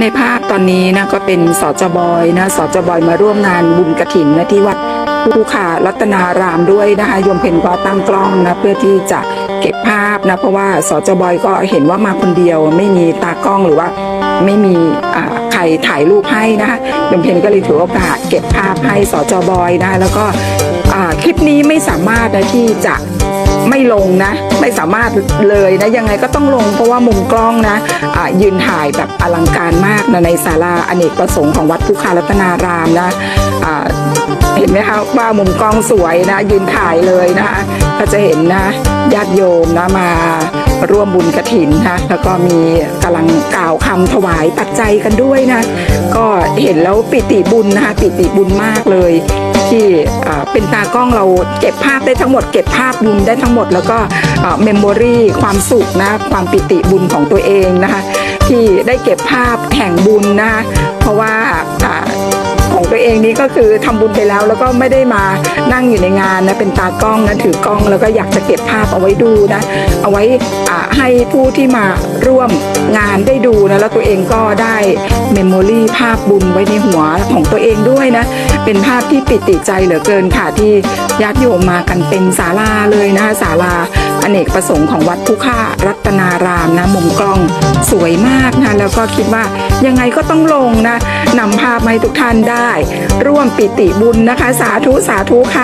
ในภาพตอนนี้นะก็เป็นสจบอยนะสจบอยมาร่วมงานบุญกระถินนะที่วัดผู้ขารัตนารามด้วยนะคะยมเพนก็ตั้งกล้องนะเพื่อที่จะเก็บภาพนะเพราะว่าสจบอยก็เห็นว่ามาคนเดียวไม่มีตากล้องหรือว่าไม่มีใครถ่ายรูปให้นะคะยมเพนก็เลยถือโอกาสเก็บภาพให้สจบอยนะแล้วก็คลิปนี้ไม่สามารถนะที่จะ ไม่ลงนะ ไม่สามารถเลยนะยังไงก็ต้องลงเพราะว่ามุมกล้องนะอ่ายืนถ่ายแบบอลังการมากนะในศาลาอเนกประสงค์ของวัดพุคารัตนารามนะอ่าเห็นไหมคะว่ามุมกล้องสวยนะยืนถ่ายเลยนะคะก็จะเห็นนะญาติโยมนะมาร่วมบุญกระถินนะแล้วก็มีกำลังกล่าวคำถวายปัจจัยกันด้วยนะ ก็เห็นแล้วปิติบุญนะคะปิติบุญมากเลย ที่เป็นตากล้องเราเก็บภาพได้ทั้งหมดเก็บภาพบุญได้ทั้งหมด แล้วก็เมมโมรีความสุขนะความปิติบุญของตัวเองนะคะ ที่ได้เก็บภาพแห่งบุญนะคะเพราะว่า ตัวเองนี้ก็คือทำบุญไปแล้ว แล้วก็ไม่ได้มานั่งอยู่ในงานนะเป็นตากล้องนะถือกล้องแล้วก็อยากจะเก็บภาพเอาไว้ดูนะ เอาไว้อาให้ผู้ที่มาร่วมงานได้ดูนะแล้วตัวเองก็ได้เมมโมรีภาพบุญไว้ในหัวของตัวเองด้วยนะ เป็นภาพที่ปิติใจเหลือเกินค่ะที่ญาติโยมมากันเป็นศาลาเลยนะคะศาลาอเนกประสงค์ของวัดพุค่ารัตนารามนะมุมกล้องสวยมากนะแล้วก็คิดว่ายังไงก็ต้องลงนะนำภาพมาให้ทุกท่านได้ร่วมปิติบุญนะคะ สาธุสาธุค่ะ